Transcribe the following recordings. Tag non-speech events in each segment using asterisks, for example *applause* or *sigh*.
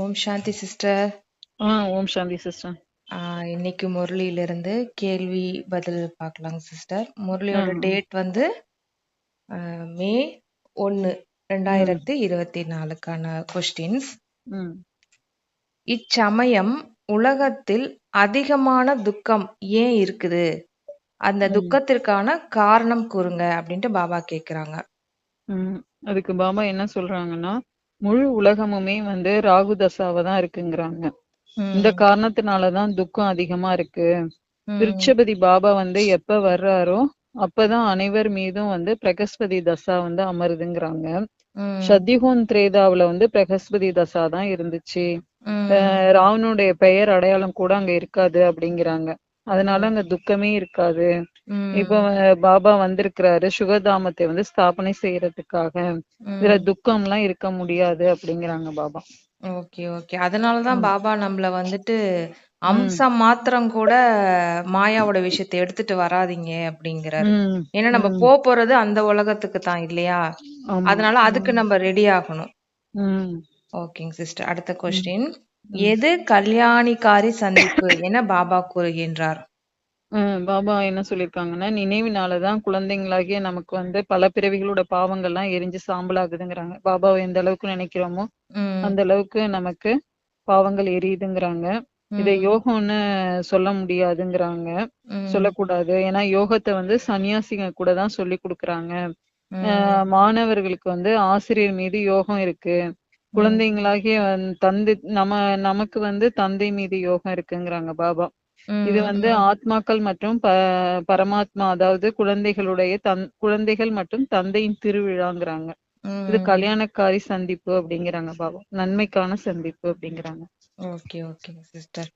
ஓம் சாந்தி sister. ஆ ஓம் சாந்தி sister. இன்னைக்கு முரளியிலிருந்து கேள்வி பதில் பார்க்கலாங்க சிஸ்டர். முரளியோட. டேட் வந்து மே ஒன்று ரெண்டாயிரத்தி இருபத்தி நாலுக்கான கொஸ்டின்ஸ் இச்சமயம் உலகத்தில் அதிகமான துக்கம் ஏன் இருக்குது? அந்த. துக்கத்திற்கான காரணம் கூறுங்க அப்படின்ட்டு பாபா கேக்குறாங்க. அதுக்கு பாபா என்ன சொல்றாங்கன்னா முழு உலகமுமே வந்து ராகு தசாவை தான் இருக்குங்கிறாங்க. இந்த காரணத்தினாலதான் துக்கம் அதிகமா இருக்கு. விருட்சபதி பாபா வந்து எப்ப வர்றாரோ அப்பதான் அனைவர் மீதும் வந்து பிரகஸ்பதி தசா வந்து அமருதுங்கிறாங்க. சத்தியகோன் திரேதாவுல வந்து பிரகஸ்பதி தசா தான் இருந்துச்சு. ராவனுடைய பெயர் அடையாளம் கூட அங்க இருக்காது அப்படிங்கிறாங்க. அதனால அங்க துக்கமே இருக்காது. இப்ப பாபா வந்திருக்கிறாரு சுகதாமத்தை வந்து ஸ்தாபனை செய்யறதுக்காக. இதுல துக்கம் எல்லாம் இருக்க முடியாது அப்படிங்கிறாங்க பாபா. Okay okay. அதனாலதான். பாபா நம்மள வந்துட்டு அம்சம் மாத்திரம் கூட மாயாவோட விஷயத்தை எடுத்துட்டு வராதீங்க அப்படிங்கிறாரு. ஏன்னா நம்ம போ போறது அந்த உலகத்துக்கு தான் இல்லையா? அதனால அதுக்கு நம்ம ரெடி ஆகணும். ஓகேங்க சிஸ்டர் அடுத்த கொஸ்டின். எது கல்யாணிகாரி சந்திப்பு *coughs* என பாபா கூறுகின்றார்? உம் பாபா என்ன சொல்லிருக்காங்கன்னா நினைவினாலதான் குழந்தைங்களாகிய நமக்கு வந்து பல பிறவிகளோட பாவங்கள்லாம் எரிஞ்சு சாம்பலாகுதுங்கிறாங்க. பாபாவை எந்த அளவுக்கு நினைக்கிறோமோ அந்த அளவுக்கு நமக்கு பாவங்கள் எரியுதுங்கிறாங்க. இதை ம், யோகம்னு சொல்ல முடியாதுங்கிறாங்க. சொல்லக்கூடாது. ஏன்னா யோகத்தை வந்து சன்னியாசிங்க கூட தான் சொல்லி கொடுக்கறாங்க. ம், ஆஹ் மாணவர்களுக்கு வந்து ஆசிரியர் மீது யோகம் இருக்கு. குழந்தைங்களாகிய தந்தை நம்ம நமக்கு வந்து தந்தை மீது யோகம் இருக்குங்கிறாங்க பாபா. இது வந்து ஆத்மாக்கள் மற்றும் ப பரமாத்மா அதாவது குழந்தைகளுடைய தன் குழந்தைகள் மற்றும் தந்தையின் திருவிழாங்கிறாங்க. இது கல்யாணக்காரி சந்திப்பு அப்படிங்கிறாங்க பாபா. நன்மைக்கான சந்திப்பு அப்படிங்கிறாங்க. ஓகே ஓகேங்க சிஸ்டர்.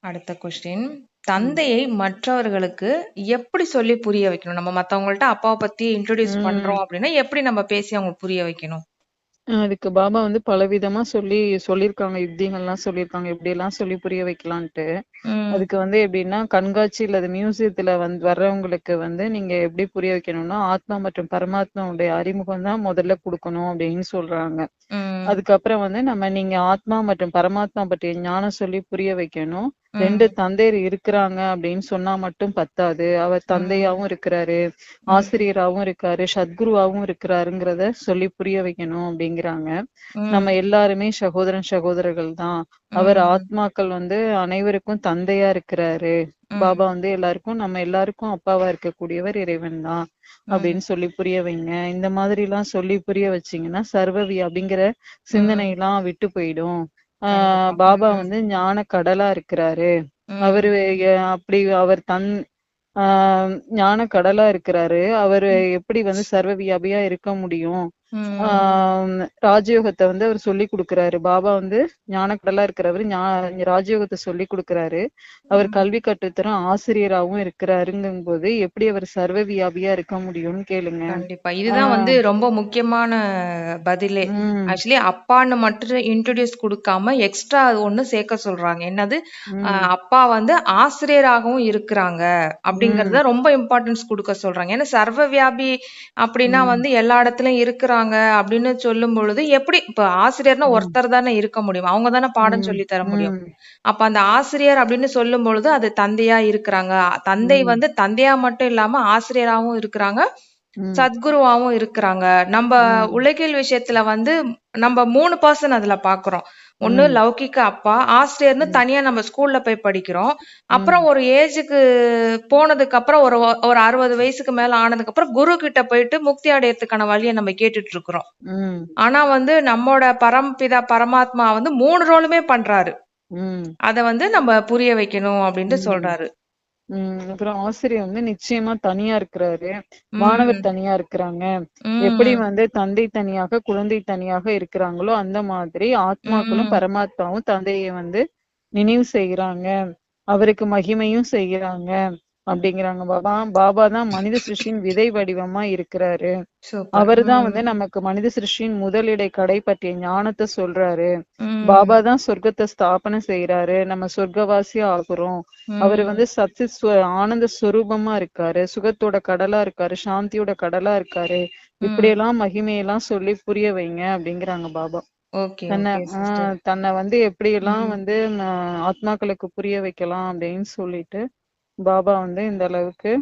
அடுத்த கொஸ்டின் தந்தையை மற்றவர்களுக்கு எப்படி சொல்லி புரிய வைக்கணும்? நம்ம மத்தவங்கள்ட்ட அப்பாவை பத்தி இன்ட்ரோடியூஸ். பண்றோம் அப்படின்னா எப்படி நம்ம பேசி அவங்க புரிய வைக்கணும்? அதுக்கு பாபா வந்து பலவிதமா சொல்லி சொல்லியிருக்காங்க. யுக்திகள்லாம் சொல்லியிருக்காங்க. இப்படி எல்லாம் சொல்லி புரிய வைக்கலான்ட்டு. அதுக்கு வந்து எப்படின்னா கண்காட்சி அல்லது மியூசியத்துல வந்து வர்றவங்களுக்கு வந்து நீங்க எப்படி புரிய வைக்கணும்னா ஆத்மா மற்றும் பரமாத்மாவுடைய அறிமுகம் தான் முதல்ல கொடுக்கணும் அப்படின்னு சொல்றாங்க. அதுக்கப்புறம் வந்து நம்ம நீங்க ஆத்மா மற்றும் பரமாத்மா பற்றிய ஞானம் சொல்லி புரிய வைக்கணும். ரெண்டு தந்தையர் இருக்கிறாங்க அப்படின்னு சொன்னா மட்டும் பத்தாது. அவர் தந்தையாவும் இருக்கிறாரு ஆசிரியராவும் இருக்காரு சத்குருவாவும் இருக்கிறாருங்கிறத சொல்லி புரிய வைக்கணும் அப்படிங்கிறாங்க. நம்ம எல்லாருமே சகோதரன் சகோதரர்கள் தான். அவர் ஆத்மாக்கள் வந்து அனைவருக்கும் தந்தையா இருக்கிறாரு. பாபா வந்து எல்லாருக்கும் நம்ம எல்லாருக்கும் அப்பாவா இருக்கக்கூடியவர் இறைவன் தான் அப்படின்னு சொல்லி புரிய வைங்க. இந்த மாதிரி எல்லாம் சொல்லி புரிய வச்சீங்கன்னா சர்வவி அப்படிங்கிற சிந்தனை எல்லாம் விட்டு போயிடும். பாபா வந்து ஞான கடலா இருக்கிறாரு. அவரு அப்படி அவர் தன் ஆஹ் ஞான கடலா இருக்கிறாரு. அவரு எப்படி வந்து சர்வ வியாபியா இருக்க முடியும்? ராஜயோகத்தை வந்து அவர் சொல்லி கொடுக்கிறாரு. பாபா வந்து ஞான கடலா இருக்கிறவர் ராஜயோகத்தை சொல்லி கொடுக்கிறாரு. அவர் கல்வி கற்றுத்தரும் ஆசிரியராகவும் இருக்கிறாருங்கும் போது எப்படி அவர் சர்வ வியாபியா இருக்க முடியும்னு கேளுங்க. கண்டிப்பா. இதுதான் வந்து ரொம்ப முக்கியமான பதிலே. ஆக்சுவலி அப்பான்னு மட்டும் இன்ட்ரோடியூஸ் கொடுக்காம எக்ஸ்ட்ரா ஒண்ணு சேர்க்க சொல்றாங்க. என்னது? அப்பா வந்து ஆசிரியராகவும் இருக்கிறாங்க அப்படிங்கறத ரொம்ப இம்பார்ட்டன்ஸ் கொடுக்க சொல்றாங்க. ஏன்னா சர்வ வியாபி அப்படின்னா வந்து எல்லா இடத்துலயும் இருக்கிறாங்க. அப்படின்னு சொல்லும் பொழுது எப்படி இப்ப ஆசிரியர்னா ஒருத்தர் தானே இருக்க முடியும். அவங்க தானே பாடம் சொல்லி தர முடியும். அப்ப அந்த ஆசிரியர் அப்படின்னு சொல்லும் பொழுது அது தந்தையா இருக்கிறாங்க. தந்தை வந்து தந்தையா மட்டும் இல்லாம ஆசிரியராகவும் இருக்கிறாங்க. சத்குருவாவும் இருக்கிறாங்க. நம்ம உலகியல் விஷயத்துல வந்து நம்ம மூணு பர்சன் அதுல பாக்குறோம். ஒண்ணு லௌகிக்க அப்பா. ஆசிரியர்னு தனியா நம்ம ஸ்கூல்ல போய் படிக்கிறோம். அப்புறம் ஒரு ஏஜுக்கு போனதுக்கு அப்புறம் ஒரு ஒரு அறுபது வயசுக்கு மேல ஆனதுக்கு அப்புறம் குரு கிட்ட போயிட்டு முக்தி அடையறதுக்கான வழியை நம்ம கேட்டுட்டு இருக்கிறோம். ஆனா வந்து நம்மோட பரம்பிதா பரமாத்மா வந்து மூணு ரோலுமே பண்றாரு. அத வந்து நம்ம புரிய வைக்கணும் அப்படின்ட்டு சொல்றாரு. உம் அப்புறம் ஆசிரியர் வந்து நிச்சயமா தனியா இருக்கிறாரு. மாணவர் தனியா இருக்கிறாங்க. எப்படி வந்து தந்தை தனியாக குழந்தை தனியாக இருக்கிறாங்களோ அந்த மாதிரி ஆத்மாக்களும் பரமாத்மாவும் தந்தையை வந்து நினைவு செய்யறாங்க அவருக்கு மகிமையும் செய்யறாங்க அப்படிங்கிறாங்க. பாபா பாபா தான் மனித சிருஷ்டியின் விதை வடிவமா இருக்கிறாரு. அவர்தான் வந்து நமக்கு மனித சிருஷ்டியின் முதலிடை கடை பற்றிய ஞானத்தை சொல்றாரு. பாபா தான் சொர்க்கத்தை ஸ்தாபனை செய்யறாரு நம்ம சொர்க்கவாசியா ஆகுறோம். அவரு வந்து சத்து ஆனந்த ஸ்வரூபமா இருக்காரு. சுகத்தோட கடலா இருக்காரு. சாந்தியோட கடலா இருக்காரு. இப்படி எல்லாம் மகிமையெல்லாம் சொல்லி புரிய வைங்க அப்படிங்கிறாங்க பாபா. தன்னை தன்னை வந்து எப்படியெல்லாம் ம். வந்து ஆத்மாக்களுக்கு புரிய வைக்கலாம் அப்படின்னு சொல்லிட்டு பாபா வந்து இந்த அளவுக்கு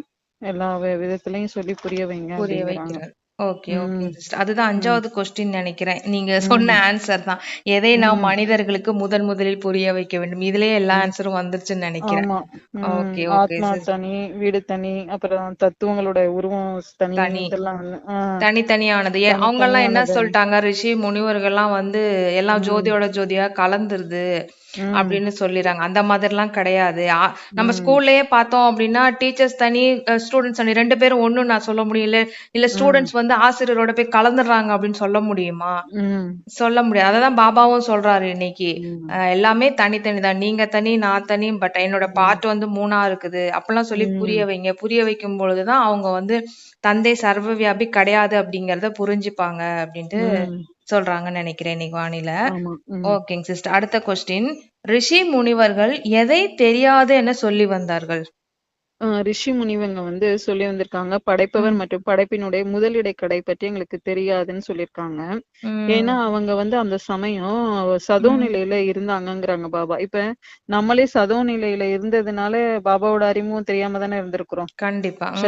எல்லா விதத்திலையும் சொல்லி புரிய வைங்க புரிய வைக்கிறார். Okay okay sister. அதுதான் அஞ்சாவது கொஸ்டின் நினைக்கிறேன். நீங்க சொன்ன ஆன்சர் தான். எதை நாம் உம் மனிதர்களுக்கு முதன் முதலில் புரிய வைக்க வேண்டும்? இதுலயே எல்லா ஆன்சரும் வந்துருச்சுன்னு நினைக்கிறேன். ஓகே ஓகே தனி வீடு தனி அப்புறம் தத்துவங்களோட உருவம் தனி தனித்தனியானது. அவங்க எல்லாம் என்ன சொல்லிட்டாங்க? ரிஷி முனிவர்கள்லாம் வந்து எல்லாம் ஜோதியோட ஜோதியா கலந்துருது. அப்படின்னு சொல்லிடுறாங்க அந்த மாதிரிலாம் கிடையாது. ஆ- நம்ம ஸ்கூல்லயே பார்த்தோம் அப்படின்னா டீச்சர்ஸ் தனி ஸ்டூடெண்ட்ஸ் தனி ரெண்டு பேரும் ஒண்ணும் நான் சொல்ல முடியல. இல்ல ஸ்டூடெண்ட்ஸ் வந்து ஆசிரியரோட போய் கலந்துடுறாங்க அப்படின்னு சொல்ல முடியுமா? சொல்ல முடியாது. அததான் பாபாவும் சொல்றாரு இன்னைக்கு. எல்லாமே தனித்தனி தான் நீங்க தனி நான் தனி பட் என்னோட பார்ட் வந்து மூணா இருக்குது. அப்படிலாம் சொல்லி புரிய வைங்க. புரிய வைக்கும் பொழுதுதான் அவங்க வந்து தந்தை சர்வவியாபி கிடையாது அப்படிங்கறத புரிஞ்சுப்பாங்க அப்படின்ட்டு சொல்றாங்கன்னு நினைக்கிறேன் இன்னைக்கு வானில. ஆமா ஓகேங்க சிஸ்டர் அடுத்த கொஸ்டின் ரிஷி முனிவர்கள் எதை தெரியாது என சொல்லி வந்தார்கள்? ஆஹ் ரிஷி முனிவங்க வந்து சொல்லி வந்திருக்காங்க. படைப்பவர் ம். மற்றும் படைப்பினுடைய முதலிடை கடை பற்றி எங்களுக்கு தெரியாதுன்னு சொல்லியிருக்காங்க. ஏன்னா ம் அவங்க வந்து அந்த சமயம் சதோ ம். நிலையில இருந்தாங்கங்கிறாங்க பாபா. இப்ப நம்மளே சதோ நிலையில இருந்ததுனால பாபாவோட அறிமுகம் தெரியாம தானே இருந்திருக்கிறோம். கண்டிப்பா. ம்.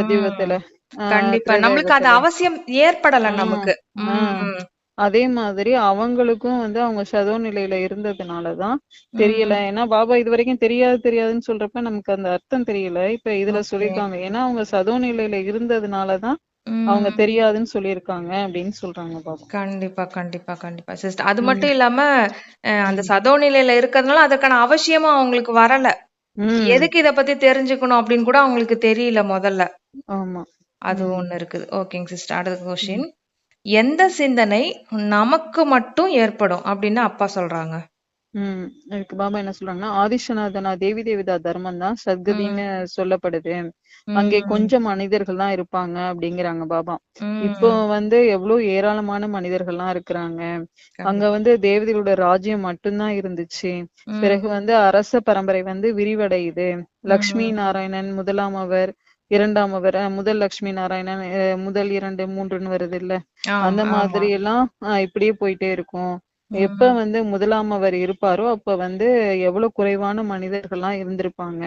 ஆஹ் கண்டிப்பா. நம்மளுக்கு அது திரேதாயுகத்துல அவசியம் ஏற்படல ஆஹ் நமக்கு. ஆஹ் ம். அதே மாதிரி அவங்களுக்கும் வந்து அவங்க சதோ நிலையில இருந்ததுனாலதான் தெரியல. ஏன்னா பாபா இது வரைக்கும் தெரியாது தெரியாதுன்னு சொல்றப்ப நமக்கு அந்த அர்த்தம் தெரியல. இப்ப இதுல ஓகே. சொல்லியிருக்காங்க. ஏன்னா அவங்க சதோ நிலையில இருந்ததுனாலதான் அவங்க தெரியாதுன்னு சொல்லியிருக்காங்க அப்படின்னு சொல்றாங்க பாபா. கண்டிப்பா கண்டிப்பா கண்டிப்பா. சிஸ்டர் அது மட்டும் இல்லாம அந்த சதோ நிலையில இருக்கிறதுனால அதுக்கான அவசியமும் அவங்களுக்கு வரல. எதுக்கு இத பத்தி தெரிஞ்சுக்கணும் அப்படின்னு கூட அவங்களுக்கு தெரியல முதல்ல. ஆமா. அது ஒண்ணு இருக்குது. ஓகேங்க சிஸ்டர். அடுத்த கொஸ்டின் எந்த சிந்தனை நமக்கு மட்டும் ஏற்படும் அப்படின்னு அப்பா சொல்றாங்க. உம் இதுக்கு பாபா என்ன சொல்றாங்கன்னா ஆதிசநாதனா தேவி தேவிதா தர்மம் தான் சத்கதின்னு சொல்லப்படுது அங்கே கொஞ்சம் மனிதர்கள் தான் இருப்பாங்க அப்படிங்கிறாங்க பாபா. இப்போ வந்து எவ்வளவு ஏராளமான மனிதர்கள்லாம் இருக்கிறாங்க. அங்க வந்து தேவதைகளோட ராஜ்யம் மட்டும்தான் இருந்துச்சு. பிறகு வந்து அரச பரம்பரை வந்து விரிவடையுது. லக்ஷ்மி நாராயணன் முதலாம் அவர் இரண்டாம் அவர் முதல் லக்ஷ்மி நாராயணன் முதல் இரண்டு மூன்றுன்னு வருது இல்ல அந்த மாதிரி எல்லாம் இப்படியே போயிட்டே இருக்கும். எப்ப வந்து முதலாம் அவர் இருப்பாரோ அப்ப வந்து எவ்வளவு குறைவான மனிதர்கள்லாம் இருந்திருப்பாங்க.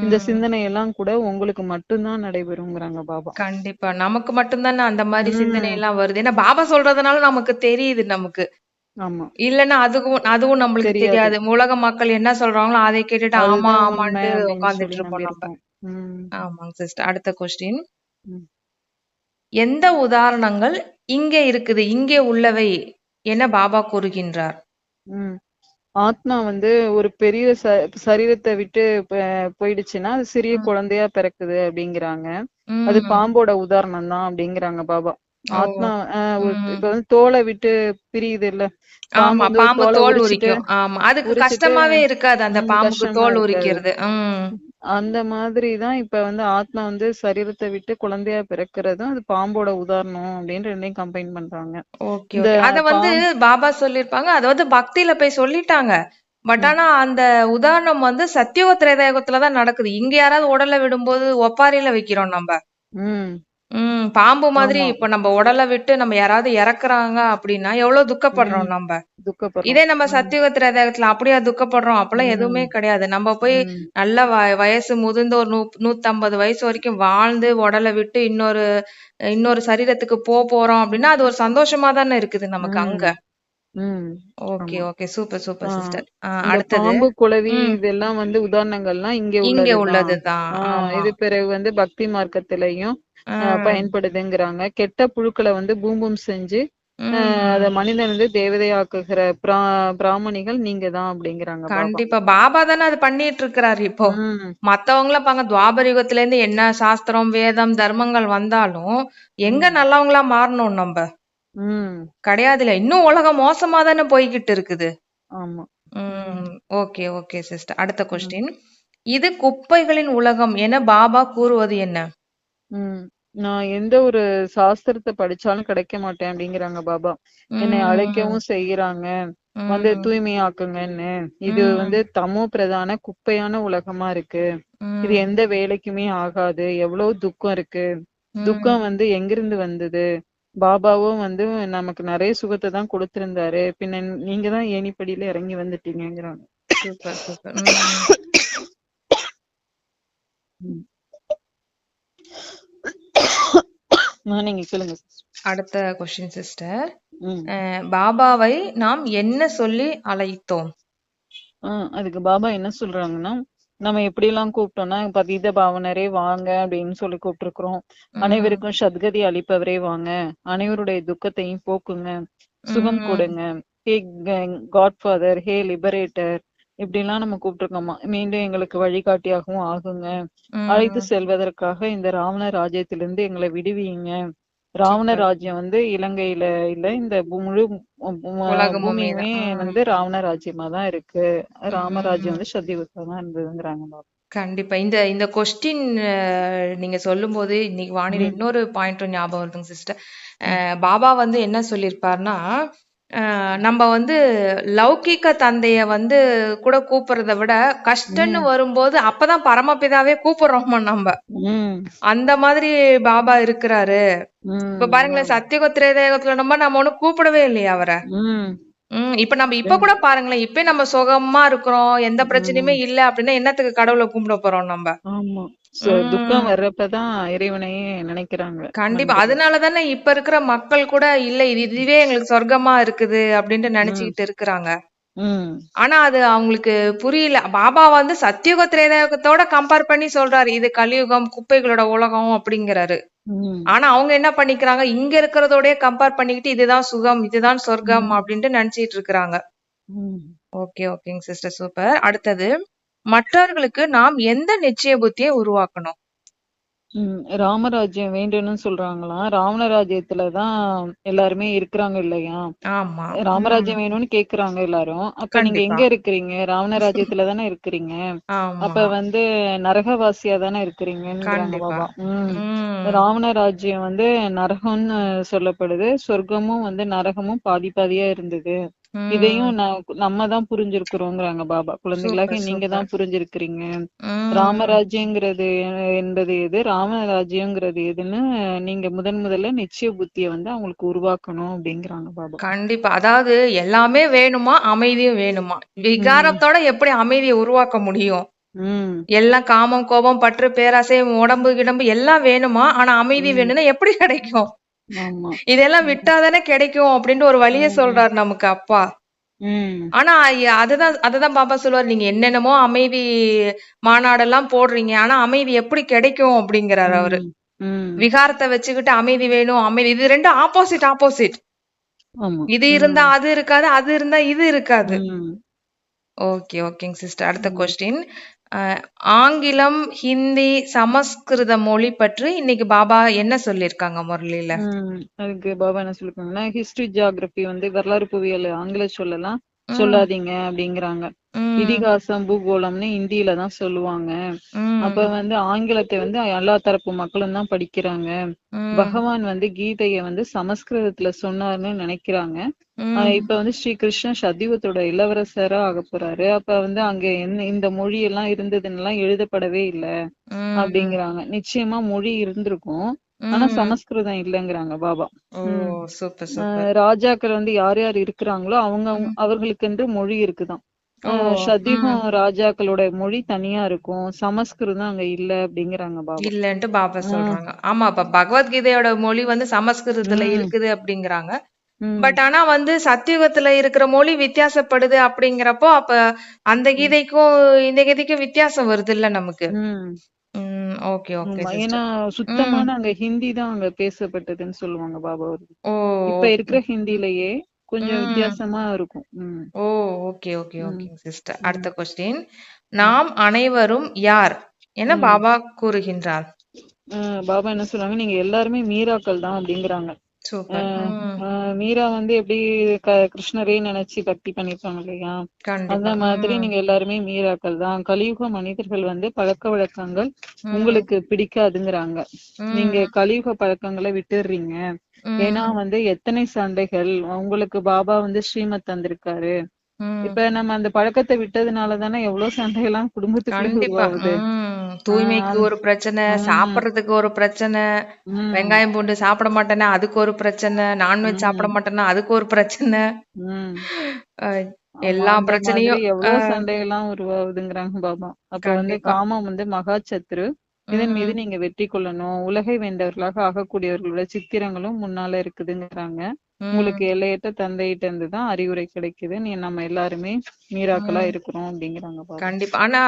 இந்த சிந்தனை எல்லாம் கூட உங்களுக்கு மட்டும்தான் நடைபெறுங்கிறாங்க பாபா. கண்டிப்பா. நமக்கு மட்டும்தானே அந்த மாதிரி சிந்தனை எல்லாம் வருது. ஏன்னா பாபா சொல்றதுனால நமக்கு தெரியுது நமக்கு. ஆமா. இல்லைன்னா அதுவும் அதுவும் நம்மளுக்கு தெரியாது. உலக மக்கள் என்ன சொல்றாங்களோ அதை கேட்டுட்டு ஆமா அப்படின்னு உட்கார்ந்துட்டு இருப்போம் நம்ம. ஆமாங்க சிஸ்டர் அடுத்த கொஸ்டின் எந்த உதாரணங்கள் இங்கே இருக்குது இங்கே உள்ளவை என பாபா கூறுகின்றார். ஆத்மா வந்து ஒரு பெரிய சரீரத்தை விட்டு போயிடுச்சுன்னா அது சிறிய. குழந்தையா பிறக்குது அப்படிங்கிறாங்க. அது. பாம்போட உதாரணம் தான் அப்படிங்கிறாங்க பாபா. ஆத்மா. இப்ப வந்து தோலை விட்டு பிரியுது இல்ல. பாம்பு ஆமா பாம்பு தோலை உரிக்கும். ஆமா அதுக்கு கஷ்டமாவே இருக்காது அந்த பாம்புக்கு கஷ்டமா தோல் உரிக்கிறது. அந்த மாதிரி தான் இப்ப வந்து ஆத்மா வந்து சரீரத்தை விட்டு குழந்தையா பிறக்கிறதும் அது பாம்போட உதாரணம் அப்படின்னு ரெண்டையும் கம்பைன் பண்றாங்க. ஓகே அத வந்து பாபா சொல்லிருப்பாங்க அத வந்து பக்தியில போய் சொல்லிட்டாங்க. பட் ஆனா அந்த உதாரணம் வந்து சத்தியுக திரேதாயுகத்துல தான் நடக்குது. இங்க யாராவது உடலை விடும்போது ஒப்பாரியில வைக்கிறோம் நம்ம. உம் பாம்பு மாதிரி ஆமா. இப்ப நம்ம உடலை விட்டு நம்ம யாராவது இறக்குறாங்க அப்படின்னா எவ்வளவு துக்கப்படுறோம் நம்ம? துக்கப்படுறோம். இதே நம்ம உம் சத்தியுக திரேதாயுகத்துல அப்படியா துக்கப்படுறோம்? அப்பெல்லாம் எதுவுமே கிடையாது. நம்ம போய் நல்ல வ- வயசு முதிர்ந்த ஒரு நூ நூத்தம்பது வயசு வரைக்கும் வாழ்ந்து உடலை விட்டு இன்னொரு இன்னொரு சரீரத்துக்கு போ போறோம் அப்படின்னா அது ஒரு சந்தோஷமா தானே இருக்குது நமக்கு அங்க? உம் ஓகே ஆமா. ஓகே. Super super sister. இந்த அடுத்தது? பாம்பு குளவி ம். இதெல்லாம் வந்து உதாரணங்கள்லாம் இங்க இங்க உள்ளதுதான். உள்ளதுதான். ஆமா. இது பிறகு வந்து பக்தி மார்க்கத்திலையும் பயன்படுதுங்கிறாங்க. கெட்ட புழுக்களை வந்து பூம்பும் செஞ்சு அத மனிதன் வந்து தேவதையாக்குகிற பிரா பிராமணிகள் நீங்க தான் அப்படிங்கிறாங்க பாபா. கண்டிப்பா. பாபா தானே அது பண்ணிட்டு இருக்கிறாரு இப்போ மத்தவங்கள பாங்க துவாபர யுகத்துல இருந்து என்ன சாஸ்திரம் வேதம் தர்மங்கள் வந்தாலும் எங்க நல்லவங்களா மாறணும் நம்ம? உம் கிடையாதுல இன்னும் உலகம் மோசமா தானே போய்கிட்டு இருக்குது. ஆமா. Okay okay sister. அடுத்த கொஸ்டின் இது குப்பைகளின் உலகம் என பாபா கூறுவது என்ன? உம் நான் எந்த ஒரு சாஸ்திரத்தை படிச்சாலும் கிடைக்க மாட்டேன் அப்படிங்கிறாங்க பாபா. என்னை அழைக்கவும் செய்யறாங்க வந்து தூய்மையாக்குங்கன்னு. இது வந்து தமோ பிரதான குப்பையான உலகமா இருக்கு. இது எந்த வேலைக்குமே ஆகாது. எவ்வளவு துக்கம் இருக்கு. துக்கம் வந்து எங்கிருந்து வந்தது? பாபாவும் வந்து நமக்கு நிறைய சுகத்தை தான் கொடுத்திருந்தாரு. பின்ன நீங்க தான் ஏணிப்படியில இறங்கி வந்துட்டீங்கங்கிறாங்க. Super super. ம். ம். ஆ, நீங்க சொல்லுங்க. அடுத்த கொஸ்டின் சிஸ்டர். பாபாவை நாம் என்ன சொல்லி அழைத்தோம் அதுக்கு பாபா என்ன சொல்றாங்கன்னா நம்ம எப்படி எல்லாம் கூப்பிட்டோம்னா பதீத பாவனரே வாங்க அப்படின்னு சொல்லி கூப்பிட்டுருக்கிறோம். அனைவருக்கும் சத்கதி அளிப்பவரே வாங்க அனைவருடைய துக்கத்தையும் போக்குங்க சுகம். கொடுங்க ஹே காட்ஃபாதர் ஹே லிபரேட்டர் இப்படி எல்லாம் நம்ம கூப்பிட்டுருக்கோமா? மீண்டும் எங்களுக்கு வழிகாட்டியாகவும் ஆகுங்க. அழைத்து. செல்வதற்காக இந்த ராவண ராஜ்யத்திலிருந்து எங்களை விடுவியுங்க. ராவண ராஜ்யம் வந்து இலங்கையில இல்ல இந்த முழு பூமியுமே. வந்து ராவண ராஜ்யமா தான் இருக்கு. ராமராஜ்யம். வந்து சத்தியுகத்தா தான் இருந்ததுங்கிறாங்க பாபா கண்டிப்பா. இந்த இந்த கொஸ்டின் நீங்க சொல்லும்போது இன்னைக்கு வானிலை இன்னொரு பாயிண்ட் ஞாபகம் வருதுங்க சிஸ்டர் பாபா வந்து என்ன சொல்லியிருப்பாருன்னா அஹ் நம்ம வந்து லௌகிக்க தந்தைய வந்து கூட கூப்பிடுறத விட கஷ்டம்னு வரும்போது அப்பதான் பரமபிதாவே கூப்பிடுறோமா நம்ம. அந்த மாதிரி பாபா இருக்கிறாரு. இப்ப பாருங்களேன் ஆமா சத்தியுக திரேதயுகத்துல நம்ம நம்ம ஒண்ணும் கூப்பிடவே இல்லையா அவரை? ம் உம் இப்ப நம்ம இப்ப கூட பாருங்களேன். இப்ப நம்ம சுகமா இருக்கிறோம். எந்த பிரச்சனையுமே ம். இல்ல அப்படின்னா என்னத்துக்கு கடவுளை கும்பிட போறோம் நம்ம? ஆமா. சோ துக்கம் வர்றப்பதான் இறைவனையே நினைக்கிறாங்க. கண்டிப்பா. மனிதர்கள் அதனால தானே இப்ப இருக்கிற மக்கள் கூட இல்ல இது இதுவே எங்களுக்கு சொர்க்கமா இருக்குது அப்படின்ட்டு ம். நினைச்சுக்கிட்டு இருக்கிறாங்க. ம். ஆனா அது அவங்களுக்கு புரியல. பாபா வந்து சத்தியுக திரேதாயுகத்தோட கம்பேர் பண்ணி சொல்றாரு. இது கலியுகம் குப்பைகளோட உலகம் அப்படிங்கிறாரு. ம் ஆனா அவங்க என்ன பண்ணிக்கிறாங்க? இங்க இருக்கிறதோடய கம்பேர் பண்ணிக்கிட்டு இதுதான் சுகம் இதுதான் சொர்க்கம் அப்படின்ட்டு நினைச்சிட்டு இருக்கிறாங்க. ஓகே ஓகேங்க சிஸ்டர். சூப்பர். அடுத்தது மற்றவர்களுக்கு நாம் எந்த நிச்சய புத்தியை உருவாக்கணும்? ராமராஜ்யம் வேண்டும்னு சொல்றாங்களாம் ராவண ராஜ்யத்துலதான் எல்லாருமே இருக்கிறாங்க இல்லையா? ஆமா. ராமராஜ்யம் வேணும்னு கேக்குறாங்க எல்லாரும். அப்ப நீங்க எங்க இருக்கிறீங்க? ராவண ராஜ்யத்துல தானே இருக்கிறீங்க அப்ப வந்து நரகவாசியா தானே கண்டிப்பா. பாபா. உம் உம் ராவண ராஜ்யம் வந்து நரகம்னு சொல்லப்படுது. சொர்க்கமும் வந்து நரகமும் பாதி பாதியா இருந்தது. இதையும் நம்ம தான் புரிஞ்சிருக்கிறோங்கிறாங்க பாபா. குழந்தைகளாக நீங்க தான் புரிஞ்சிருக்கிறீங்க. ராமராஜ்யங்கிறது என்பது எது? ராமராஜ்யங்கிறது எதுன்னு நீங்க முதன் முதல்ல நிச்சய புத்திய வந்து அவங்களுக்கு உருவாக்கணும் அப்படிங்கிறாங்க பாபா. கண்டிப்பா. அதாவது எல்லாமே வேணுமா? அமைதியும் வேணுமா? விகாரத்தோட எப்படி அமைதியை உருவாக்க முடியும்? எல்லாம் காமம் கோபம் பற்று பேராசை உடம்பு கிடம்பு எல்லாம் வேணுமா? ஆனா அமைதி வேணும்னா எப்படி கிடைக்கும்? இதெல்லாம் விட்டாதானே கிடைக்கும் அப்படின்ட்டு ஒரு வழியை சொல்றாரு நமக்கு அப்பா. ஆனா அதுதான் அதுதான் பாப்பா சொல்லுவார் நீங்க என்னென்னமோ அமைதி மாநாடெல்லாம் போடுறீங்க. ஆனா அமைதி எப்படி கிடைக்கும்? அப்படிங்கிறாரு அவரு. விகாரத்தை வச்சுக்கிட்டு அமைதி வேணும் அமைதி. இது ரெண்டும் ஆப்போசிட் ஆப்போசிட் இது இருந்தா அது இருக்காது அது இருந்தா இது இருக்காது. ஓகே ஓகேங்க சிஸ்டர் அடுத்த கொஸ்டின் ஆங்கிலம் ஹிந்தி சமஸ்கிருத மொழி பற்றி இன்னைக்கு பாபா என்ன சொல்லியிருக்காங்க முரளியில? உம் அதுக்கு பாபா என்ன சொல்லிருக்காங்கன்னா ஹிஸ்டரி ஜியாகிரபி வந்து வரலாறு புவியியல் ஆங்கில சொல்லலாம். ம். சொல்லாதீங்க அப்படிங்கிறாங்க. ம் இதிகாசம் பூகோளம்னு இந்தியில தான் சொல்லுவாங்க. அப்ப வந்து ஆங்கிலத்தை வந்து எல்லா தரப்பு மக்களும் தான் படிக்கிறாங்க. பகவான் வந்து கீதைய வந்து சமஸ்கிருதத்துல சொன்னாருன்னு நினைக்கிறாங்க. இப்ப வந்து ஸ்ரீ கிருஷ்ணன் சத்தியுகத்தோட இளவரசரா ஆக போறாரு. அப்ப வந்து அங்க என்ன இந்த மொழி எல்லாம் இருந்ததுன்னு எல்லாம் எழுதப்படவே இல்ல. அப்படிங்கிறாங்க. நிச்சயமா மொழி இருந்திருக்கும். ஆனா சமஸ்கிருதம் இல்லைங்கிறாங்க பாபா. ராஜாக்கள் வந்து யார் யார் இருக்கிறாங்களோ அவங்க ம். அவர்களுக்கென்று மொழி இருக்குதாம் ஓ ஆஹ் ம். சத்தியுகம் ராஜாக்களோட மொழி தனியா இருக்கும். சமஸ்கிருதம் அங்க இல்ல அப்படிங்கிறாங்க பாபா. இல்லன்ட்டு பாபா சொல்றாங்க. ஆமா இப்ப பகவத்கீதையோட மொழி வந்து சமஸ்கிருதத்துல இருக்குது அப்படிங்கிறாங்க. பட் ஆனா வந்து சத்தியுகத்துல இருக்கிற மொழி வித்தியாசப்படுது அப்படிங்கிறப்போ அப்ப அந்த கீதைக்கும் இந்த கீதைக்கும் வித்தியாசம் வருது இல்ல நமக்கு ஓகே ஓகே ஏன்னா சுத்தமான அங்க ஹிந்தி தான் அங்க பேசப்பட்டதுன்னு சொல்லுவாங்க பாபா இப்ப இருக்கிற ஹிந்திலேயே கொஞ்சம் ம். வித்தியாசமா இருக்கும். உம் ஓ ஓகே ஓகே ஓகேங்க சிஸ்டர். அடுத்த கொஸ்டின் நாம் அனைவரும் யார்? என பாபா கூறுகின்றார்? பாபா என்ன சொல்றாங்க நீங்க எல்லாருமே மீராக்கள் தான் அப்படிங்கிறாங்க. மீரா வந்து எப்படி கிருஷ்ணரே நினைச்சு பக்தி பண்ணிருப்பாங்க இல்லையா? அந்த மாதிரி நீங்க எல்லாருமே மீராக்கள் தான். கலியுக மனிதர்கள் வந்து பழக்க வழக்கங்கள் உங்களுக்கு பிடிக்காதுங்கிறாங்க. நீங்க கலியுக பழக்கங்களை விட்டுடுறீங்க ஏன்னா வந்து எத்தனை சண்டைகள் உங்களுக்கு பாபா வந்து ஸ்ரீமத் தந்திருக்காரு. இப்ப நம்ம அந்த பழக்கத்தை விட்டதுனால தானே எவ்வளவு சண்டையெல்லாம் குடும்பத்துக்குள்ளே கண்டிப்பா. உருவாகுது. தூய்மைக்கு ஒரு பிரச்சனை சாப்பிடுறதுக்கு ஒரு பிரச்சனை வெங்காயம் பூண்டு சாப்பிட மாட்டேன்னா அதுக்கு ஒரு பிரச்சனை நான்வெஜ் சாப்பிட மாட்டேன்னா அதுக்கு ஒரு பிரச்சனை. எல்லா பிரச்சனையும் எவ்வளவு அஹ் சண்டையெல்லாம் உருவாகுதுங்கிறாங்க பாபா. அப்ப வந்து காமம் வந்து மகா சத்ரு இதன் மீது நீங்க வெற்றி கொள்ளணும். உலகை வென்றவர்களாக ஆகக்கூடியவர்களோட சித்திரங்களும் முன்னால இருக்குதுங்கிறாங்க. உங்களுக்கு எல்லையற்ற தந்தையிட்ட இருந்து தான் அறிவுரை கிடைக்குது. நீ நம்ம எல்லாருமே மீராக்களா இருக்கிறோம் அப்படிங்கிறாங்க பாபா கண்டிப்பா. ஆனா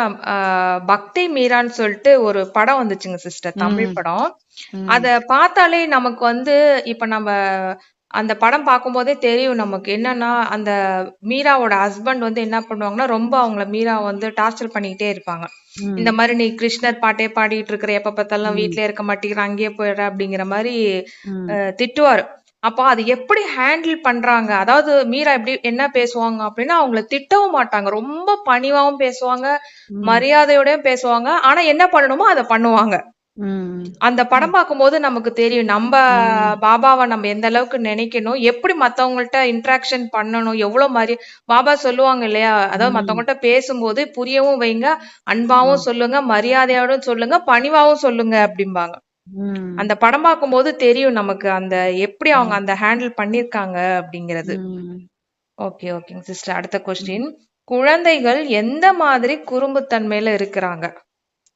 பக்தி மீரான்னு சொல்லிட்டு ஒரு படம் வந்துச்சுங்க சிஸ்டர் தமிழ் படம். அத பார்த்தாலே நமக்கு வந்து இப்ப நம்ம அந்த படம் பார்க்கும்போதே தெரியும் நமக்கு என்னன்னா அந்த மீராவோட ஹஸ்பண்ட் வந்து என்ன பண்ணுவாங்கன்னா ரொம்ப அவங்கள மீரா வந்து டார்ச்சர் பண்ணிக்கிட்டே இருப்பாங்க. இந்த மாதிரி நீ கிருஷ்ணர் பாட்டே பாடிட்டு இருக்கிற எப்ப பார்த்தாலும் வீட்லயே இருக்க மாட்டேங்கிற அங்கேயே போயிடுற அப்படிங்கிற மாதிரி திட்டுவாரு. அப்போ அது எப்படி ஹேண்டில் பண்றாங்க? அதாவது மீரா எப்படி என்ன பேசுவாங்க அப்படின்னா அவங்கள திட்டவும் மாட்டாங்க. ரொம்ப பணிவாவும் பேசுவாங்க மரியாதையோடயும் பேசுவாங்க. ஆனா என்ன பண்ணணுமோ அதை பண்ணுவாங்க. அந்த படம் பார்க்கும்போது நமக்கு தெரியும் நம்ம பாபாவை நம்ம எந்த அளவுக்கு நினைக்கணும்? எப்படி மத்தவங்கள்ட்ட இன்ட்ராக்ஷன் பண்ணணும்? எவ்வளவு மாதிரி பாபா சொல்லுவாங்க இல்லையா? அதாவது மத்தவங்கள்ட்ட பேசும்போது புரியவும் வைங்க அன்பாவும் சொல்லுங்க மரியாதையோடும் சொல்லுங்க பணிவாவும் சொல்லுங்க அப்படிம்பாங்க. அந்த படம் பார்க்கும்போது தெரியும் நமக்கு அந்த எப்படி அவங்க அந்த ஹேண்டில் பண்ணிருக்காங்க அப்படிங்கிறது. ஓகே ஓகேங்க சிஸ்டர். அடுத்த கொஸ்டின் குழந்தைகள் எந்த மாதிரி குறும்புத்தன்மையில இருக்கிறாங்க?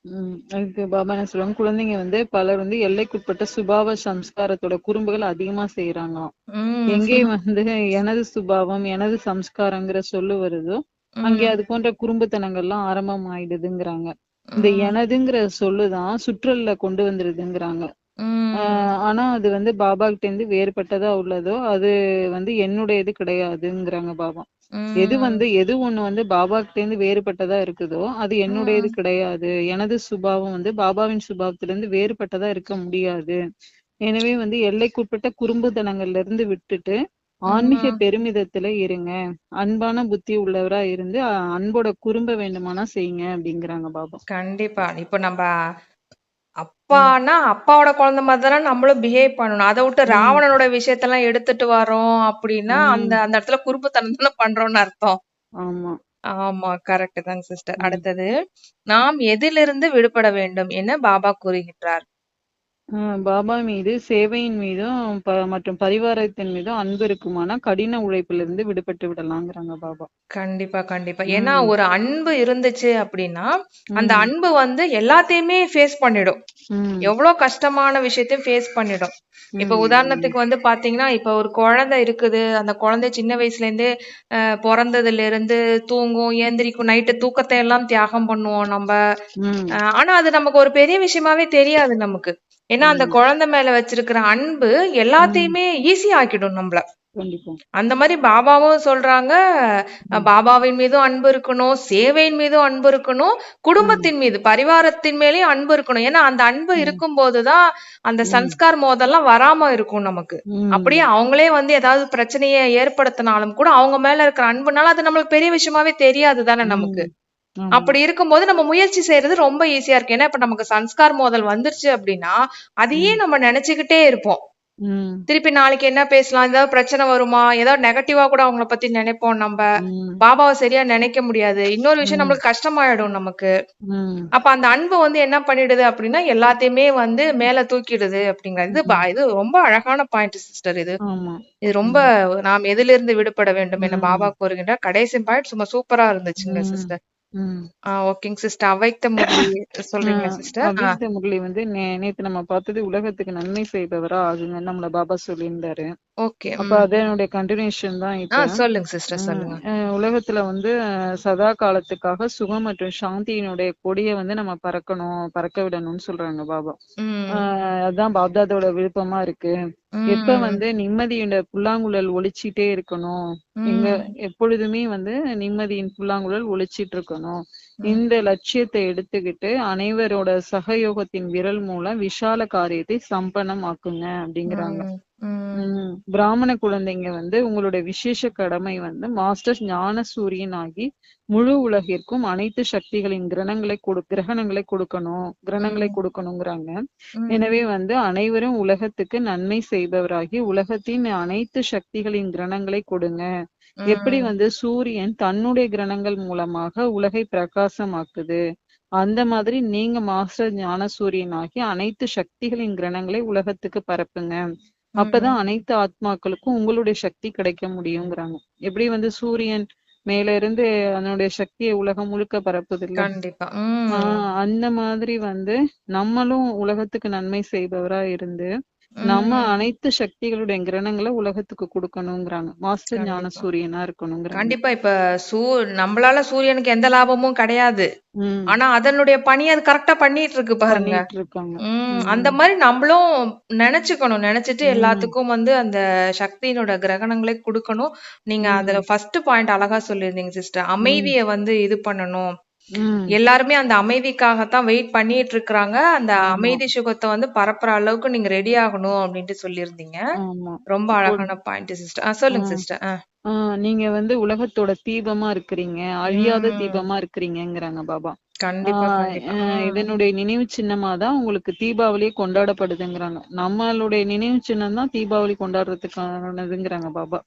உம் அதுக்கு பாபா என்ன சொல்லுவாங்க? குழந்தைங்க வந்து பலர் வந்து எல்லைக்குட்பட்ட சுபாவ சம்ஸ்காரத்தோட குறும்புகள் அதிகமா செய்யறாங்களாம் உம் எங்கே வந்து எனது சுபாவம் எனது சம்ஸ்காரங்கிற சொல்லு வருதோ அங்கே அது போன்ற குறும்புத்தனங்கள்லாம் ஆரம்பம் ஆயிடுதுங்கிறாங்க இந்த எனதுங்கிற சொல்லுதான் சுற்றல்ல கொண்டு வந்துருதுங்கிறாங்க ஆனா அது வந்து பாபா கிட்ட இருந்து வேறுபட்டதா உள்ளதோ அது வந்து என்னுடையது கிடையாதுங்கிறாங்க பாபா. எது வந்து எது ஒண்ணு வந்து பாபா கிட்ட இருந்து வேறுபட்டதா இருக்குதோ அது என்னுடையது கிடையாது. எனது சுபாவம் வந்து பாபாவின் சுபாவத்துல இருந்து வேறுபட்டதா இருக்க முடியாது. எனவே வந்து எல்லைக்குட்பட்ட குறும்புத்தனங்கள்ல இருந்து விட்டுட்டு ஆன்மீக பெருமிதத்துல இருங்க. அன்பான புத்தி உள்ளவரா இருந்து அன்போட குறும்ப வேண்டுமானா செய்யுங்க அப்படிங்கிறாங்க பாபா. கண்டிப்பா. இப்ப நம்ம உம் அப்பான்னா அப்பாவோட குழந்தை மாதிரி தானே நம்மளும் பிஹேவ் பண்ணணும். அதை விட்டு ராவணனோட விஷயத்தெல்லாம் எடுத்துட்டு வரோம் அப்படின்னா அந்த அந்த இடத்துல குறும்புத்தனம் தானே பண்றோம்னு அர்த்தம். ஆமா. ஆமா. கரெக்ட் தாங்க சிஸ்டர். அடுத்தது நாம் எதிலிருந்து விடுபட வேண்டும் என பாபா கூறுகின்றார். பாபா மீது சேவையின் மீதும் ப- மற்றும் பரிவாரத்தின் மீதும் அன்பு இருக்குமானா கடின உழைப்புல இருந்து விடுபட்டு விடலாங்கிறாங்க பாபா. கண்டிப்பா கண்டிப்பா. ஏன்னா ஒரு அன்பு இருந்துச்சு அப்படின்னா அந்த அன்பு வந்து எல்லாத்தையுமே ஃபேஸ் பண்ணிடும். எவ்வளவு கஷ்டமான விஷயத்தையும் ஃபேஸ் பண்ணிடும். இப்ப உதாரணத்துக்கு வந்து பாத்தீங்கன்னா இப்ப ஒரு குழந்தை இருக்குது. அந்த குழந்தை சின்ன வயசுல இருந்தே அஹ், பிறந்ததுல இருந்து தூங்கும் ஏந்திரிக்கும் நைட்டு தூக்கத்தை எல்லாம் தியாகம் பண்ணுவோம் நம்ம. அஹ், ஆனா அது நமக்கு ஒரு பெரிய விஷயமாவே தெரியாது நமக்கு. ஏன்னா அந்த குழந்தை மேல வச்சிருக்கிற அன்பு எல்லாத்தையுமே ஈஸி ஆக்கிடும் நம்மள. அந்த மாதிரி பாபாவும் சொல்றாங்க பாபாவின் மீதும் அன்பு இருக்கணும் சேவையின் மீதும் அன்பு இருக்கணும் குடும்பத்தின் மீது பரிவாரத்தின் மேலயும் அன்பு இருக்கணும். ஏன்னா அந்த அன்பு இருக்கும் போதுதான் அந்த சன்ஸ்கார் மோதல்லாம் வராம இருக்கும் நமக்கு. அப்படியே அவங்களே வந்து ஏதாவது பிரச்சனையை ஏற்படுத்தினாலும் கூட அவங்க மேல இருக்கிற அன்புனால அது நம்மளுக்கு பெரிய விஷயமாவே தெரியாது தானே நமக்கு. அப்படி இருக்கும்போது நம்ம முயற்சி செய்யறது ரொம்ப ஈஸியா இருக்கு ஏன்னா இப்ப நமக்கு சன்ஸ்கார் மோதல் வந்துருச்சு அப்படின்னா அதையே நம்ம நினைச்சுக்கிட்டே இருப்போம். திருப்பி நாளைக்கு என்ன பேசலாம்? ஏதாவது பிரச்சனை வருமா? ஏதாவது நெகட்டிவா கூட அவங்கள பத்தி நினைப்போம் நம்ம. பாபாவை சரியா நினைக்க முடியாது. இன்னொரு விஷயம் நம்மளுக்கு கஷ்டமாயிடும் நமக்கு. அப்ப அந்த அன்பு வந்து என்ன பண்ணிடுது அப்படின்னா எல்லாத்தையுமே வந்து மேல தூக்கிடுது அப்படிங்கிறது இது ரொம்ப அழகான பாயிண்ட் சிஸ்டர் இது. இது ரொம்ப நாம் எதிலிருந்து விடுபட வேண்டும் என பாபா கூறுகின்ற கடைசி பாயிண்ட் சும்மா சூப்பரா இருந்துச்சுங்க சிஸ்டர் ஓகேங்க சிஸ்டர் அவைத்த முரளி சொல்றீங்களா ஆஹ் சிஸ்டர் அவ்வியக்த முரளி வந்து நேத்து நம்ம பார்த்தது உலகத்துக்கு நன்மை செய்பவரா ஆகுங்க நம்மள பாபா சொல்லியிருந்தாரு. ஓகே அப்ப ம். அதனுடைய கண்டினியூஷன் தான் இப்ப. ஆஹ் சொல்லுங்க சிஸ்டர் சொல்லுங்க. அஹ் உலகத்துல வந்து அஹ் சதா காலத்துக்காக சுகம் மற்றும் சாந்தியினுடைய கொடியை வந்து நம்ம பறக்கணும் பறக்க விடணும்னு சொல்றாங்க பாபா. ம். ஆஹ் அதான் பாப்தாதோட விருப்பமா இருக்கு. எப்ப ம். வந்து நிம்மதியோட புல்லாங்குழல் ஒலிச்சிட்டே இருக்கணும் எங்க ம். எப்பொழுதுமே வந்து நிம்மதியின் புல்லாங்குழல் ஒலிச்சிட்டு இருக்கணும். ம். இந்த லட்சியத்தை எடுத்துக்கிட்டு அனைவரோட சகயோகத்தின் விரல் மூலம் விஷால காரியத்தை சம்பனம் ஆக்குங்க அப்படிங்கிறாங்க பிராமண குழந்தைங்க வந்து உங்களுடைய விசேஷ கடமை வந்து மாஸ்டர் ஞான சூரியன் ஆகி முழு உலகிற்கும் அனைத்து சக்திகளின் கிரணங்களை கொடு கிரகணங்களை கொடுக்கணும் கிரணங்களை. கொடுக்கணுங்கிறாங்க. எனவே வந்து அனைவரும் உலகத்துக்கு நன்மை செய்பவராகி உலகத்தின் அனைத்து சக்திகளின் கிரணங்களை கொடுங்க எப்படி. வந்து சூரியன் தன்னுடைய கிரணங்கள் மூலமாக உலகை பிரகாசமாக்குது அந்த மாதிரி நீங்க மாஸ்டர் ஞான சூரியன் ஆகி அனைத்து சக்திகளின் கிரணங்களை உலகத்துக்கு பரப்புங்க அப்பதான். அனைத்து ஆத்மாக்களுக்கும் உங்களுடைய சக்தி கிடைக்க முடியுங்கிறாங்க. எப்படி வந்து சூரியன் மேல இருந்து அதனுடைய சக்தியை உலகம் முழுக்க பரப்புது இல்ல கண்டிப்பா அந்த மாதிரி வந்து நம்மளும் உலகத்துக்கு நன்மை செய்பவரா இருந்து நம்ம. அனைத்து சக்திகளுடைய கிரணங்களை உலகத்துக்கு கொடுக்கணுங்கிறாங்க. மாஸ்டர் ஞான சூரியனா இருக்கணுங்கிறாங்க. கண்டிப்பா இப்ப சூ நம்மளால சூரியனுக்கு எந்த லாபமும் கிடையாது. ஆனா அதனுடைய பணியை அது கரெக்டா பண்ணிட்டு இருக்கு பாருங்க. அந்த மாதிரி நம்மளும் நினைச்சுக்கணும். நினைச்சிட்டு எல்லாத்துக்கும் வந்து அந்த சக்தியினோட கிரகணங்களை கொடுக்கணும். நீங்க அதுல ஃபர்ஸ்ட் பாயிண்ட் அழகா சொல்லியிருந்தீங்க சிஸ்டர் அமைதியை வந்து இது பண்ணணும். எல்லாருமே அந்த அமைதிக்காகத்தான் வெயிட் பண்ணிட்டு இருக்காங்க அந்த அமைதி சுகத்தை வந்து பரப்புற அளவுக்கு நீங்க ரெடி ஆகணும் அப்படின்ட்டு சொல்லியிருந்தீங்க. ரொம்ப அழகான பாயிண்ட் சிஸ்டர் சொல்லுங்க சிஸ்டர் நீங்க வந்து உலகத்தோட தீபமா இருக்கிறீங்க. அழியாத தீபமா இருக்கிறீங்கிறாங்க பாபா. கண்டிப்பா இதனுடைய நினைவு சின்னமா தான் உங்களுக்கு தீபாவளியே கொண்டாடப்படுதுங்கிறாங்க. நம்மளுடைய நினைவு சின்னம் தான் தீபாவளி கொண்டாடுறதுக்கானதுங்கிறாங்க பாபா.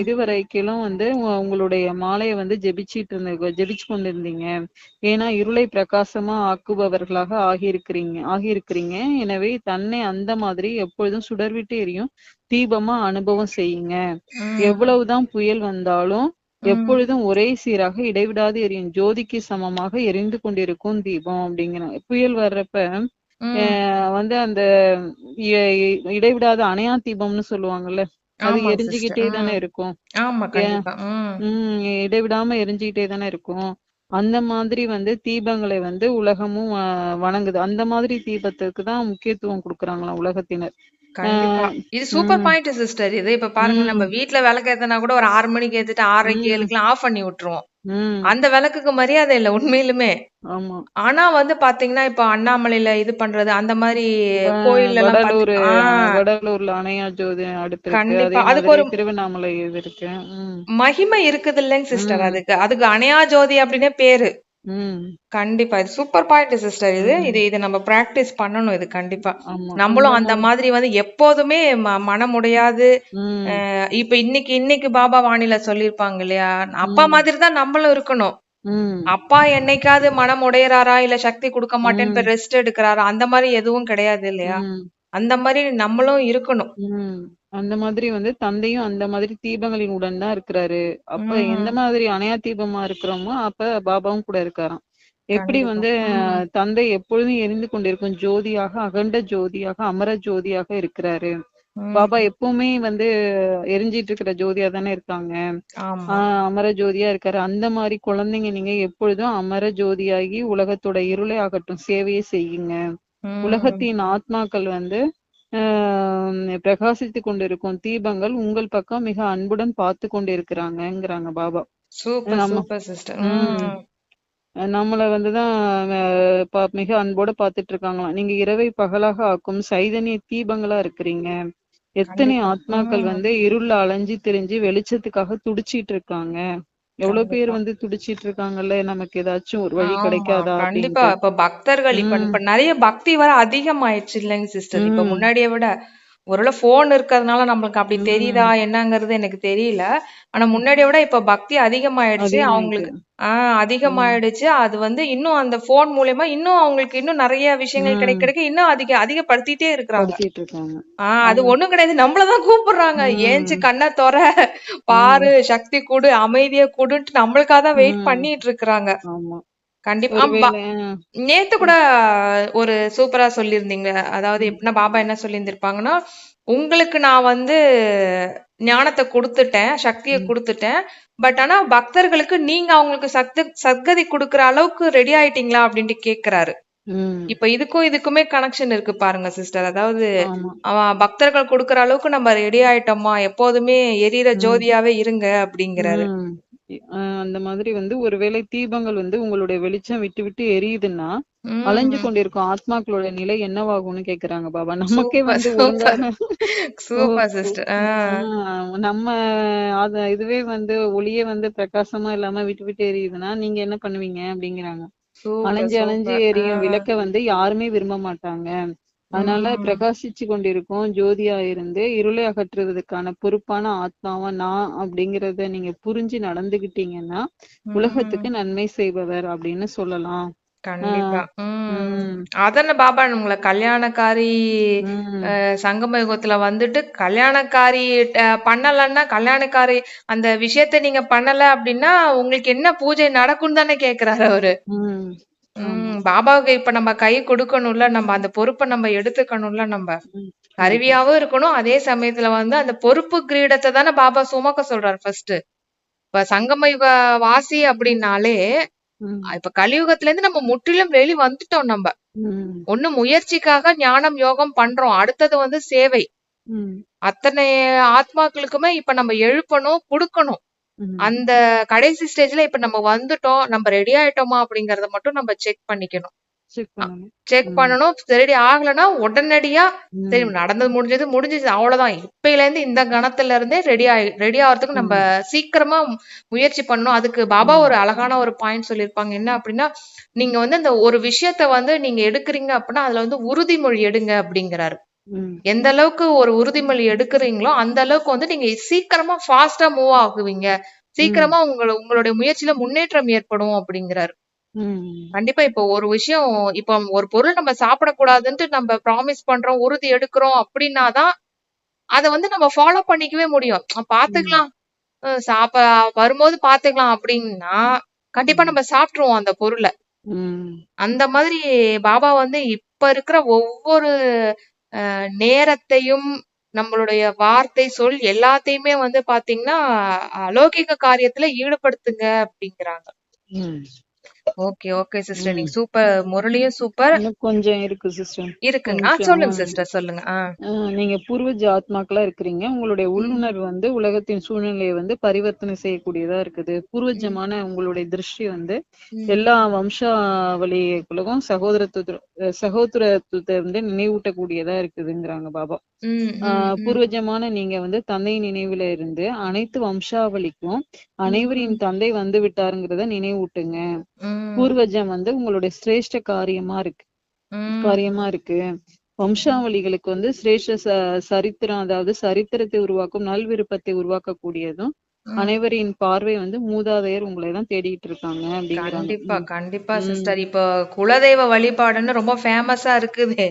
இதுவரைக்கும் வந்து உங்களுடைய மாலையை வந்து ஜெபிச்சிட்டு இருந்த ஜெபிச்சு கொண்டிருந்தீங்க. ஏன்னா இருளை பிரகாசமா ஆக்குபவர்களாக ஆகியிருக்கிறீங்க ஆகியிருக்கிறீங்க. எனவே தன்னை அந்த மாதிரி எப்பொழுதும் சுடர்விட்டு எரியும் தீபமா அனுபவம் செய்யுங்க. எவ்வளவுதான் புயல் வந்தாலும் எப்பொழுதும் ஒரே சீராக இடைவிடாது எரியும். ஜோதிக்கு சமமாக எரிந்து கொண்டிருக்கும் தீபம் அப்படிங்கிறாங்க புயல் வர்றப்ப வந்து அந்த இடைவிடாத அணையா தீபம்னு சொல்லுவாங்கல்ல. அது எரிஞ்சுக்கிட்டே தானே இருக்கும். ஆமா ஏன் கண்டிப்பா. உம் இடைவிடாம எரிஞ்சுக்கிட்டே தானே இருக்கும். அந்த மாதிரி வந்து தீபங்களை வந்து உலகமும் வணங்குது. அந்த மாதிரி தீபத்துக்கு தான் முக்கியத்துவம் கொடுக்குறாங்களாம் உலகத்தினர். இது சூப்பர் பாயிண்ட் சிஸ்டர். இது இப்ப பாருங்க நம்ம வீட்ல விளக்கு ஏத்துனா கூட ஒரு ஆறு மணிக்கு ஏத்துட்டு ஆறரைக்கு உம் ஏழுக்குலாம் ஆஃப் பண்ணி விட்டுருவோம். அந்த விளக்குக்கு மரியாதை இல்ல உண்மையிலுமே. ஆனா வந்து பாத்தீங்கன்னா இப்ப அண்ணாமலையில இது பண்றது அந்த மாதிரி ஆஹ் வடலூர்ல அணையா ஜோதி அடுத்து கண்டிப்பா. அதே அதுக்கு ஒரு திருவண்ணாமலை இது இருக்கு. மகிமை இருக்குது இல்லைங்க சிஸ்டர் அதுக்கு. அதுக்கு அணையா ஜோதி அப்படின்னே பேரு. உம் கண்டிப்பா. இது சூப்பர் பாயிண்ட் சிஸ்டர் இது. இது இது நம்ம பிராக்டிஸ் பண்ணணும் இது கண்டிப்பா. ஆமா. நம்மளும் அந்த மாதிரி வந்து எப்போதுமே ம- மனமுடையாது அஹ் இப்ப இன்னைக்கு இன்னைக்கு பாபா வாணில சொல்லியிருப்பாங்க இல்லையா? அப்பா உம் மாதிரி தான் நம்மளும் இருக்கணும். அப்பா என்னைக்காவது மனம் உடையறாரா? இல்ல சக்தி கொடுக்க மாட்டேன்னு ரெஸ்ட் எடுக்கிறாரா? அந்த மாதிரி எதுவும் கிடையாது இல்லையா? அந்த மாதிரி நம்மளும் இருக்கணும். அந்த மாதிரி வந்து தந்தையும் அந்த மாதிரி தீபங்களின் உடன் தான் இருக்கிறாரு. அப்ப எந்த மாதிரி அணையா தீபமா இருக்கிறோமோ அப்ப பாபாவும் கூட இருக்காராம். எப்படி வந்து தந்தை எப்பொழுதும் எரிந்து கொண்டிருக்கும் ஜோதியாக அகண்ட ஜோதியாக அமர ஜோதியாக இருக்கிறாரு. பாபா எப்பவுமே வந்து எரிஞ்சிட்டு இருக்கிற ஜோதியா தானே இருக்காங்க. அமர ஜோதியா இருக்காரு. அந்த மாதிரி குழந்தைங்க நீங்க எப்பொழுதும் அமர ஜோதியாகி உலகத்தோட இருளை ஆகட்டும் சேவையை செய்யுங்க. உலகத்தின் ஆத்மாக்கள் வந்து பிரகாசித்து கொண்டிருக்கும் தீபங்கள் உங்கள் பக்கம் மிக அன்புடன் பார்த்து பாபா. சிஸ்டர் உம் உம் நம்மள வந்துதான் மிக அன்போட பார்த்துட்டு இருக்காங்களாம். நீங்க இரவை பகலாக ஆக்கும் சைதன்ய தீபங்களா இருக்கிறீங்க. எத்தனை ஆத்மாக்கள் வந்து இருள்ல அலைஞ்சு திரிஞ்சு வெளிச்சத்துக்காக துடிச்சிட்டு இருக்காங்க. எவ்வளவு பேர் வந்து துடிச்சிட்டு இருக்காங்கல்ல நமக்கு ஏதாச்சும் ஒரு வழி கிடைக்காதா கண்டிப்பா. இப்ப பக்தர்கள் இப்ப நிறைய பக்தி வர அதிகமாயிடுச்சு இல்லைங்க சிஸ்டர். இப்ப முன்னாடியை விட ஒருவேளை போன் இருக்கிறதுனால நம்மளுக்கு அப்படி தெரியுதா என்னங்கிறது எனக்கு தெரியல. ஆனா முன்னாடியை விட இப்ப பக்தி அதிகமாயிடுச்சு. அவங்களுக்கு ஆஹ் அதிகமாயிடுச்சு. அது வந்து இன்னும் அந்த போன் மூலியமா இன்னும் அவங்களுக்கு இன்னும் நிறைய விஷயங்கள் கிடைக்க கிடைக்க இன்னும் அதிக அதிகப்படுத்திட்டே இருக்கிறாங்க. ஆஹ் அது ஒண்ணும் கிடையாது. நம்மளதான் கூப்பிடுறாங்க. ஏஞ்சு கண்ணை தொற பாரு சக்தி கொடு அமைதியை கொடுன்ட்டு நம்மளுக்காக தான் வெயிட் பண்ணிட்டு இருக்கிறாங்க. ஆமா. கண்டிப்பா. நேத்து கூட ஒரு சூப்பரா சொல்லியிருந்தீங்க. அதாவது எப்படின்னா பாபா என்ன சொல்லியிருந்திருப்பாங்கன்னா உங்களுக்கு நான் வந்து ஞானத்தை கொடுத்துட்டேன் சக்தியை உம் கொடுத்துட்டேன். பட் ஆனா பக்தர்களுக்கு நீங்க அவங்களுக்கு சக்தி சத்கதி கொடுக்கற அளவுக்கு ரெடி ஆயிட்டீங்களா? அப்படின்ட்டு கேக்குறாரு. உம் இப்ப இதுக்கும் இதுக்குமே கனெக்ஷன் இருக்கு பாருங்க சிஸ்டர் அதாவது ஆமா. அவன் பக்தர்கள் கொடுக்கற அளவுக்கு நம்ம ரெடி ஆயிட்டோமா? எப்போதுமே எரியற ஜோதியாவே இருங்க அப்படிங்கிறாரு. அந்த மாதிரி வந்து ஒருவேளை தீபங்கள் வந்து உங்களுடைய வெளிச்சம் விட்டு விட்டு எரியுதுன்னா அலைஞ்சு கொண்டிருக்கும் ஆத்மாக்களோட நிலை என்னவாகும்னு கேக்குறாங்க பாபா. நமக்கே வந்து நம்ம அத இதுவே வந்து ஒளியே வந்து பிரகாசமா இல்லாம விட்டு விட்டு எரியுதுன்னா நீங்க என்ன பண்ணுவீங்க அப்படிங்கிறாங்க. அலைஞ்சு அலைஞ்சு எரியும் விளக்க வந்து யாருமே விரும்ப மாட்டாங்க. அதனால பிரகாசிச்சு கொண்டிருக்கும் ஜோதியா இருந்து இருளை அகற்றுவதற்கான பொறுப்பான ஆத்மாவா நான் அப்படிங்கறத நீங்க புரிஞ்சு நடந்துகிட்டீங்கன்னா உலகத்துக்கு நன்மை செய்பவர் அப்படின்னு சொல்லலாம். கண்டிப்பா. அதன பாபா உங்களை கல்யாணக்காரி சங்கம யுகத்துல வந்துட்டு கல்யாணக்காரி பண்ணலன்னா கல்யாணக்காரி அந்த விஷயத்த நீங்க பண்ணல அப்படின்னா உங்களுக்கு என்ன பூஜை நடக்கும்னு தானே கேக்குறாரு அவரு. உம் ஆமா பாபாவுக்கு இப்ப நம்ம கை கொடுக்கணும்ல நம்ம அந்த பொறுப்பை நம்ம எடுத்துக்கணும்ல நம்ம. கண்டிப்பா கருவியாவும் இருக்கணும் அதே சமயத்துல வந்து அந்த பொறுப்பு கிரீடத்தை தானே பாபா சுமக்க சொல்றாரு ஃபர்ஸ்ட் இப்ப சங்கம யுக வாசி அப்படின்னாலே இப்ப கலியுகத்துல இருந்து நம்ம முற்றிலும் வெளி வந்துட்டோம் நம்ம. உம் ஒண்ணு முயற்சிக்காக ஞானம் யோகம் பண்றோம் அடுத்தது வந்து சேவை. அத்தனை ஆத்மாக்களுக்குமே இப்ப நம்ம எழுப்பணும் கொடுக்கணும். அந்த கடைசி ஸ்டேஜ்ல இப்ப நம்ம வந்துட்டோம் நம்ம ரெடி ஆயிட்டோமா அப்படிங்கறத மட்டும் நம்ம செக் பண்ணிக்கணும். செக் பண்ணணும். ரெடி ஆகலைன்னா உடனடியா சரி உம் நடந்தது முடிஞ்சது முடிஞ்சது அவ்வளவுதான். இப்பையில இருந்து இந்த கணத்துல இருந்தே ரெடி ஆகி ரெடி ஆகிறதுக்கு நம்ம சீக்கிரமா முயற்சி பண்ணணும். அதுக்கு பாபா ஒரு அழகான ஒரு பாயிண்ட் சொல்லியிருப்பாங்க. என்ன அப்படின்னா நீங்க வந்து அந்த ஒரு விஷயத்த வந்து நீங்க எடுக்கிறீங்க அப்படின்னா அதுல வந்து உறுதிமொழி எடுங்க அப்படிங்கிறாரு. எந்த அளவுக்கு ஒரு உறுதிமொழி எடுக்கிறீங்களோ அந்த அளவுக்கு வந்து நீங்க சீக்கிரமா ஃபாஸ்டா மூவ் ஆகுவீங்க. சீக்கிரமா உங்கள உங்களுடைய முயற்சியில முன்னேற்றம் ஏற்படும் அப்படிங்கிறாரு. கண்டிப்பா இப்போ ஒரு விஷயம் இப்போ ஒரு பொருள் நம்ம சாப்பிடக்கூடாதுன்ட்டு நம்ம ப்ராமிஸ் பண்றோம் உறுதி எடுக்கிறோம் அப்படின்னாதான் அதை வந்து நம்ம ஃபாலோ பண்ணிக்கவே முடியும். பாத்துக்கலாம். சாப்ப வரும்போது பாத்துக்கலாம் அப்படின்னா கண்டிப்பா நம்ம சாப்பிட்டுருவோம் அந்த பொருளை. அந்த மாதிரி பாபா வந்து இப்ப இருக்கிற ஒவ்வொரு நேரத்தையும் நம்மளுடைய வார்த்தை சொல் எல்லாத்தையுமே வந்து பாத்தீங்கன்னா அலௌகிக காரியத்துல ஈடுபடுத்துங்க அப்படிங்கிறாங்க. உம் ஓகே ஓகே சிஸ்டர் நீங்க சூப்பர் முரளியும் சூப்பர் கொஞ்சம் இருக்கு சிஸ்டர் இருக்குங்க சொல்லுங்க சிஸ்டர் சொல்லுங்க. நீங்க பூர்வஜ ஆத்மாக்களா இருக்கிறீங்க. உங்களுடைய உள்ளுணர்வு வந்து உலகத்தின் சூழ்நிலையை வந்து பரிவர்த்தனை செய்யக்கூடியதா இருக்குது. பூர்வஜமான உங்களுடைய திருஷ்டி வந்து எல்லா வம்சாவளிகளுக்கும் சகோதரத்துவ சகோதரத்துவத்தை வந்து நினைவூட்டக்கூடியதா இருக்குதுங்கிறாங்க பாபா. ம், ம், ஆஹ் ம், பூர்வஜமான நீங்க வந்து தந்தை நினைவுல இருந்து அனைத்து வம்சாவளிக்கும் ம், அனைவரின் தந்தை வந்து விட்டாருங்கிறத நினைவூட்டுங்க. ம், பூர்வஜம் வந்து உங்களுடைய சிரேஷ்ட காரியமா இருக்கு. ம், காரியமா இருக்கு. வம்சாவளிகளுக்கு வந்து சிரேஷ்ட ச- சரித்திரம் அதாவது சரித்திரத்தை உருவாக்கும் நல்விருப்பத்தை உருவாக்கக்கூடியதும். அனைவரின் பார்வை வந்து மூதாதையர் உங்களை தான் தேடிட்டு இருக்காங்க கண்டிப்பா கண்டிப்பா சிஸ்டர் இப்போ குலதெய்வ வழிபாடுன்னு ரொம்ப ஃபேமஸா இருக்குது.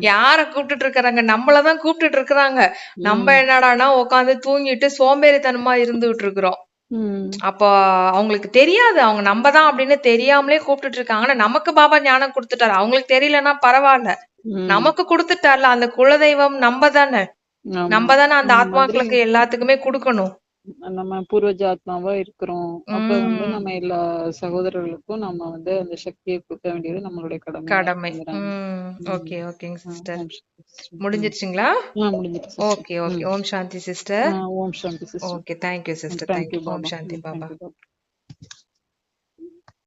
யார கூப்பிட்டுட்டு இருக்கிறாங்க? நம்மளதான் கூப்பிட்டுட்டு இருக்கிறாங்க. நம்ம உம் என்னடான்னா உட்காந்து தூங்கிட்டு சோம்பேறித்தனமா இருந்துகிட்டு இருக்கிறோம். அப்போ அவங்களுக்கு தெரியாது. அவங்க நம்ம தான் அப்படின்னு தெரியாமலே கூப்பிட்டுட்டு இருக்காங்க. ஆனா நமக்கு பாபா ஞானம் கொடுத்துட்டாரு. அவங்களுக்கு தெரியலன்னா பரவாயில்ல. நமக்கு கொடுத்துட்டார்ல. அந்த குலதெய்வம் நம்ம தானே. நம்ம தானே அந்த ஆத்மாக்களுக்கு எல்லாத்துக்குமே கொடுக்கணும். நம்ம பூர்வஜ ஆத்மாவா இருக்கிறோம். அப்ப வந்து உம் நம்ம எல்லா சகோதரர்களுக்கும் நம்ம வந்து அந்த சக்தியை கொடுக்க வேண்டியது நம்மளுடைய கடமை கடமை. உம் ஓகே ஓகேங்க சிஸ்டர். முடிஞ்சிருச்சுங்களா? முடிஞ்சிட்டு ஓகே ஓகே. ஓம் சாந்தி சிஸ்டர். ஆ ஓம் சாந்தி sister. Okay thank you sister thank you thank you ஓம் பாபா. சாந்தி ம் பாபா. தேங்க்யூ பாபா.